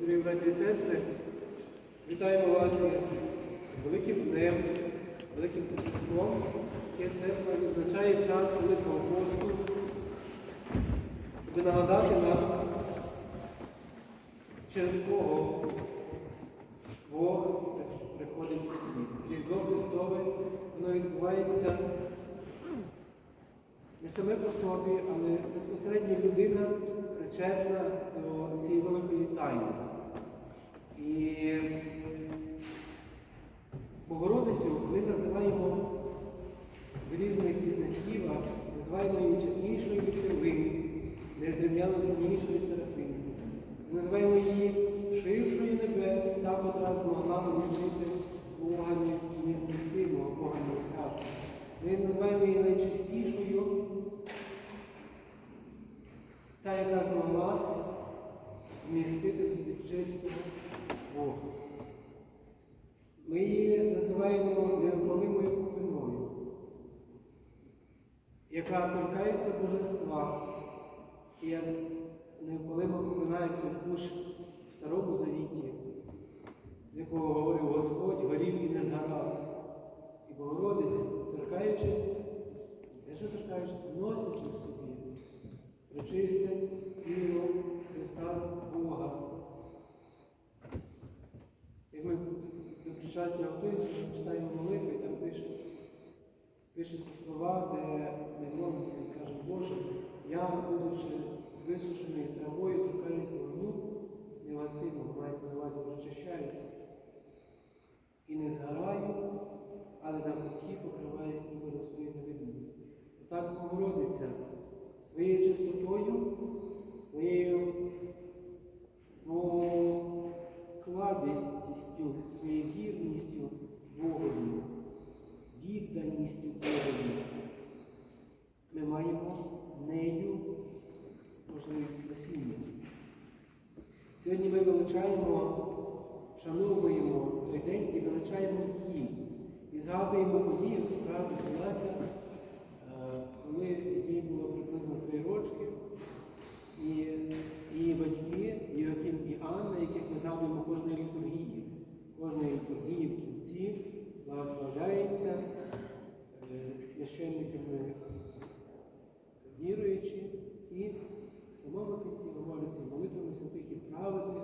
Дорогі браті і сестри, вітаємо вас із великим днем, великим торжеством, яке церква відзначає час Великого посту, щоб нагадати нам, через кого Бог приходить у світ. Різдво Христове, воно відбувається не саме по собі, але безпосередньо людина причетна до цієї великої тайни. І Богородицю ми називаємо в різних піснеспівах, називаємо її чеснішою від первин, незрівняно сильнішою серафим. Називаємо її ширшою небес, та котра змогла вмістити Бога невмістимого, Бога неосвятого. Ми називаємо її найчистішою, та, яка змогла вмістити собі чистого Бога. Ми її називаємо неопалимою купиною, яка торкається божества, як неопалима купина, як куш в Старому Завіті, якого говорив Господь, горів і не згорав. І Богородиця, торкаючись, не що торкаючись, носячи в собі, причисте тіло Христа Бога. Як ми до причастя готуємося, читаємо молитви, там пише, пишуться слова, де ми молимося і кажемо, Боже, я, будучи висушений травою, торкаюсь вогню, невасильно, мається на увазі, прочищаюся. І не згораю, але навпаки покриваюсь ніби на своїх невидимих. Отак Богородиця своєю чистотою, своєю покладистістю, своєю вірністю Богові, відданістю Богові. Ми маємо нею можливість спасіння. Сьогодні ми величаємо, вшановуємо той день і величаємо її. І згадуємо подію, яка відбулася, е, коли їй було приблизно три рочки. І її батьки, Єваким і Анна, яких ми згадуємо кожної літургії. Кожної літургії в кінці благословляється е, священниками віруючи, і в самому кінці говориться молитвами святих і праведних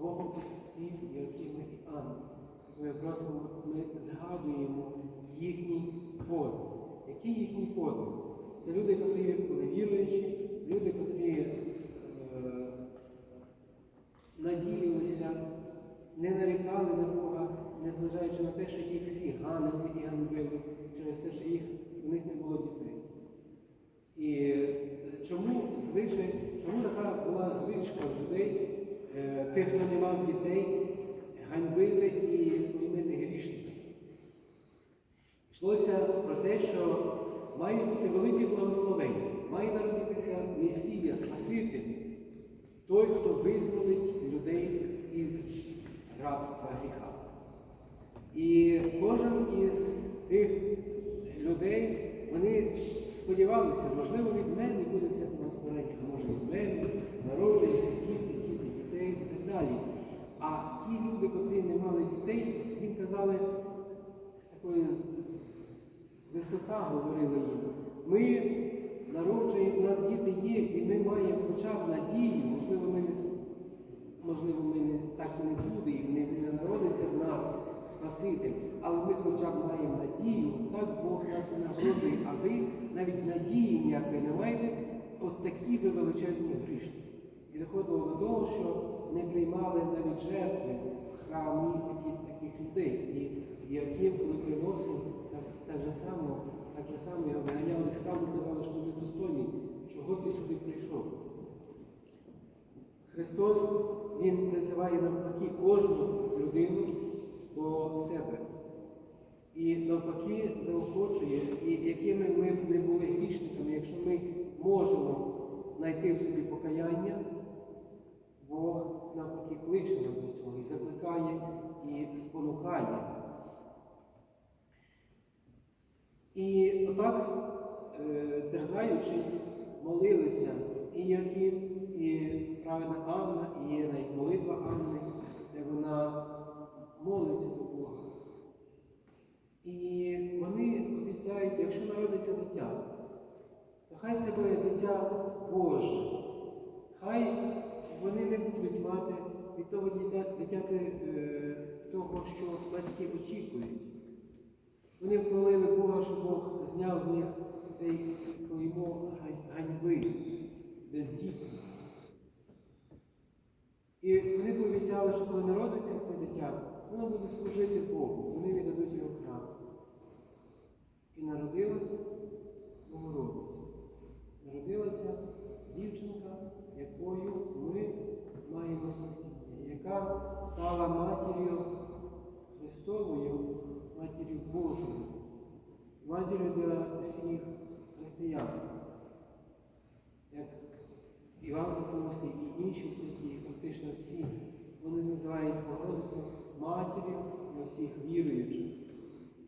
Богом отців Євакима і Анни. Ми просимо, ми згадуємо їхній подвиг. Який їхній подвиг? Це люди, які були віруючі, люди, котрі е, надіялися, не нарікали на Бога, незважаючи на те, що їх всі ганили і ганьбили, через те, що їх, у них не було дітей. І чому звичай, чому така була звичка людей, е, тих, хто не мав дітей, ганьбити і приймити грішників? Йшлося про те, що має бути велике благословення, має народитися Месія, Спаситель, той, хто визволить людей із рабства гріха. І кожен із тих людей, вони сподівалися, можливо, від мене буде це благословення, може від мене народжуються діти, діти, дітей і так далі. А ті люди, котрі не мали дітей, їм казали з такої з, з висока говорили їм, ми народжуємо, у нас діти є, і ми маємо хоча б надію, можливо, ми не можливо, ми не, так і не буде, і не, не народиться в нас Спаситель, але ми хоча б маємо надію, так Бог нас винагороджує, а ви навіть надії ніякої не маєте, от такі ви величезні грішні. І доходило до того, що не приймали навіть жертви в храмі таких людей. І Яким, коли приносив, так, так же само, так же само його виганяли з храму, казали, що ви достойні, чого ти сюди прийшов. Христос Він призиває навпаки кожну людину до себе. І навпаки заохочує, і якими ми б не були грішниками, якщо ми можемо знайти в собі покаяння, Бог навпаки кличе нас до цього і закликає, і спонукає. І отак, е, терзаючись, молилися і Яким, і праведна Анна, і навіть молитва Анни, де вона молиться до Бога. І вони обіцяють, якщо народиться дитя, то хай це буде дитя Боже. Хай вони не будуть мати від того дитя, дитяти е, того, що батьки очікують. Вони молили Бога, щоб Бог зняв з них цей клеймо ганьби, бездітності. І вони пообіцяли, що коли народиться це дитя, воно буде служити Богу, вони віддадуть. Народилася Богородиця. Народилася дівчинка, якою ми маємо спасіння, яка стала матір'ю Христовою, матір'ю Божою, матір'ю для всіх християн. Як Іван Запорозький і інші святі, фактично всі, вони називають Богородицю матір'ю для всіх віруючих.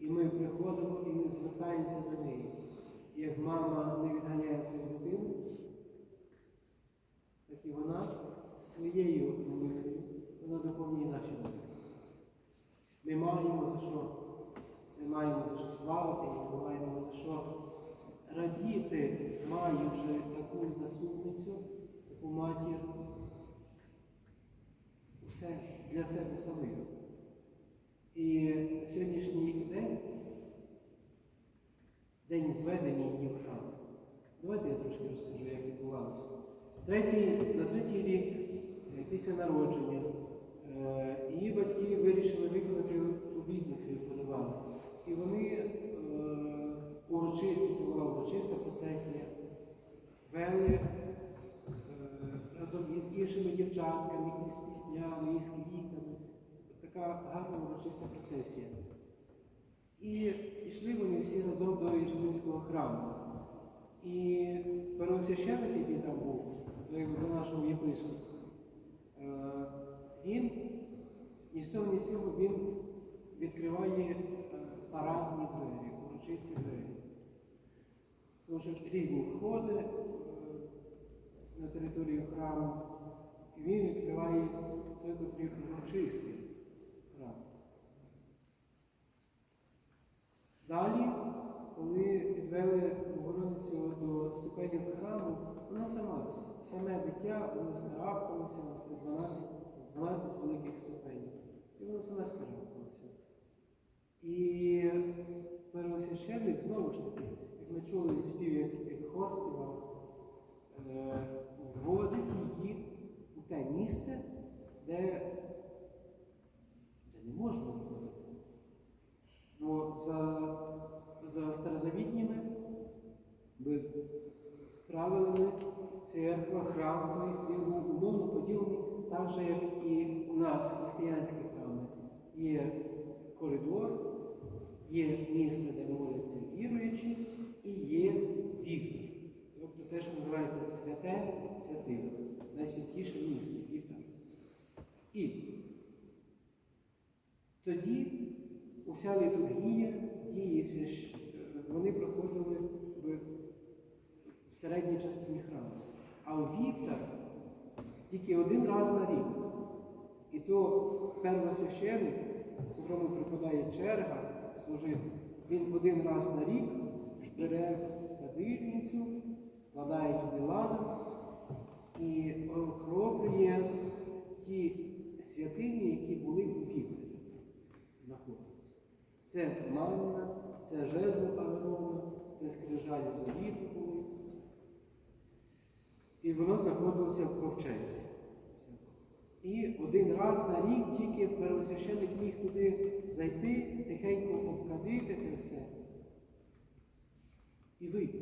І ми приходимо і ми звертаємося до неї. Як мама не відганяє свою дитину, так і вона своєю молитвою вона доповнює наші молитви. Ми маємо за що, ми маємо за що славити ми маємо за що радіти, маючи таку заступницю, таку матір, усе для себе самих. І сьогоднішній день, день введення її в храм. Давайте я трошки розкажу, як відбувалося. Третій, на третій рік е, після народження е, її батьки вирішили виконати обітницю, яку давали. І вони е, урочисто, це була урочиста процесія, вели разом із іншими дівчатками, із піснями. Така гарна урочиста процесія. І йшли вони всі разом до Єрусалимського храму. І первосвященник, який там був, до- нашого єпископа, е, він ні з того, ні з цього він відкриває е, парадні двері, урочисті двері. Тому що різні входи е, на територію храму, і він відкриває той, котрий урочистий храм. Далі, підвели Богородицю до ступенів храму, вона сама, саме дитя, воно скарабкалося на 12, 12 великих ступенів. І воно саме скарабкалося. І первосвященник, знову ж таки, як ми чули зі спів, як, як хор співав, е, вводить її у те місце, де, де не можна вводити. Бо за, за старозавітніми би правилами церква, храм той, він був умовно поділений так же, як і у нас християнські храми. Є коридор, є місце, де моляться віруючі, і є віктор. Тобто те, що називається святе святих, найсвятіше місце віктор. І тоді уся літургія, дії свящ... вони проходили в, середній частині храму. А у віктор тільки один раз на рік. І то первосвященик, котрому припадає черга служити, він один раз на рік бере кадильницю, вкладає туди ладан і окроплює ті святині, які були у вікторі знаходиться. Це манна, це жезл Аарона, це скрижалі завіту. І воно знаходилося в ковчезі. І один раз на рік тільки первосвященник міг туди зайти, тихенько обкадити те все і вийти.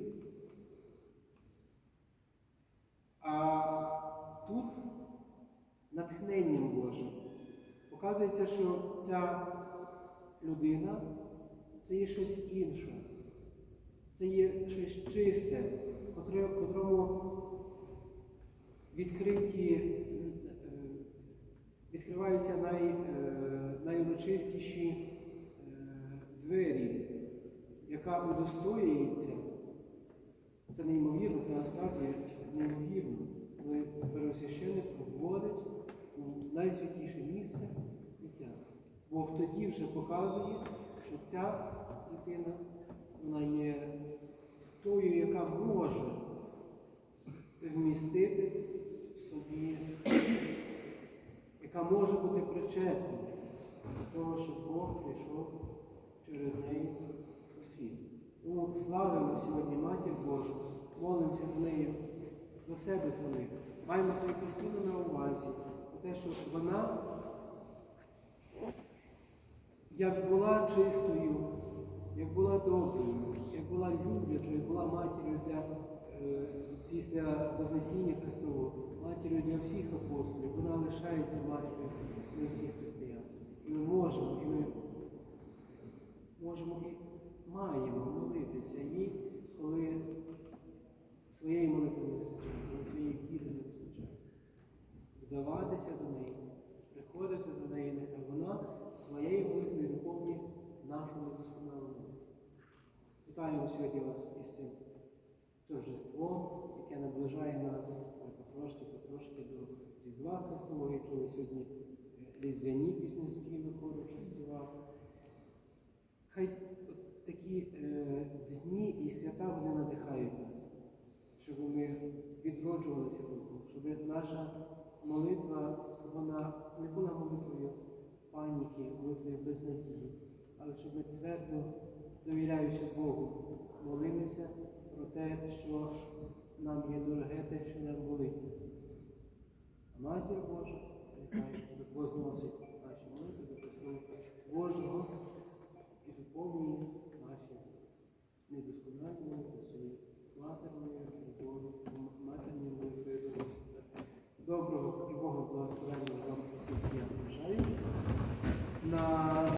А тут натхненням Божим показується, що ця людина це є щось інше. Це є щось чисте, котрому відкриті, е, відкриваються най, е, найурочистіші е, двері, яка удостоюється. Це неймовірно, це насправді неймовірно. коли первосвященник вводить у найсвятіше місце дитя. Бог тоді вже показує, що ця дитина вона є тою, яка може вмістити в собі, яка може бути причетною того, щоб Бог прийшов через неї у світ. Тому славимо сьогодні Матір Божу, молимося до неї до себе самих. Маємо собі постійно на увазі про те, що вона, як була чистою, як була доброю, як була люблячою, як була матір'ю для, е, після Вознесіння Христового, матір'ю для всіх апостолів, вона лишається матір'ю для всіх християн. Ми можемо, і ми можемо і маємо молитися їй, коли молитви не вистачає, коли віри не вистачає. Вдаватися до неї, приходити до неї, нехай вона своєю молитвою наповнює нашу недосконалу. Вітаємо сьогодні вас із цим торжеством, яке наближає нас потрошки, потрошки до Різдва Христового, і чули сьогодні різдвяні пісні співи хору частива. Хай от такі е, дні і свята вони надихають нас, щоб ми відроджувалися духом, щоб наша молитва вона не була молитвою паніки, молитвою безнадії, але щоб ми твердо, довіряючи Богу, молилися про те, що нам є дороге, те, що